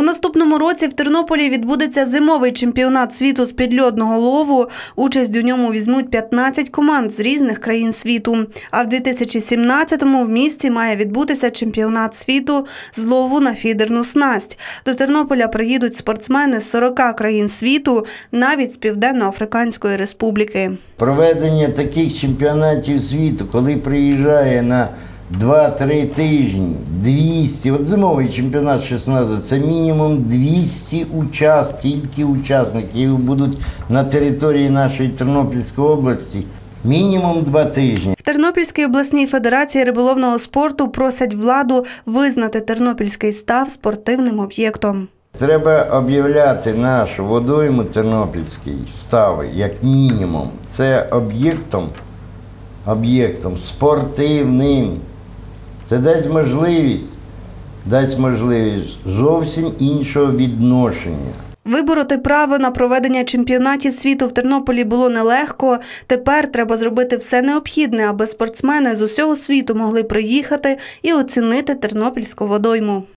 У наступному році в Тернополі відбудеться зимовий чемпіонат світу з підльодного лову. Участь у ньому візьмуть 15 команд з різних країн світу. А в 2017-му в місті має відбутися чемпіонат світу з лову на фідерну снасть. До Тернополя приїдуть спортсмени з 40 країн світу, навіть з Південно-Африканської республіки. Проведення таких чемпіонатів світу, коли приїжджає на 2-3 тижні 200, от зимовий чемпіонат 16, це мінімум 200 учас, тільки учасників будуть на території нашої Тернопільської області. Мінімум 2 тижні. В Тернопільській обласній федерації риболовного спорту просять владу визнати тернопільський став спортивним об'єктом. Треба об'являти нашу водойму Тернопільський стави, як мінімум. Це об'єктом, об'єктом спортивним. Це дасть можливість, дасть можливість зовсім іншого відношення. Вибороти право на проведення чемпіонатів світу в Тернополі було нелегко. Тепер треба зробити все необхідне, аби спортсмени з усього світу могли приїхати і оцінити тернопільську водойму.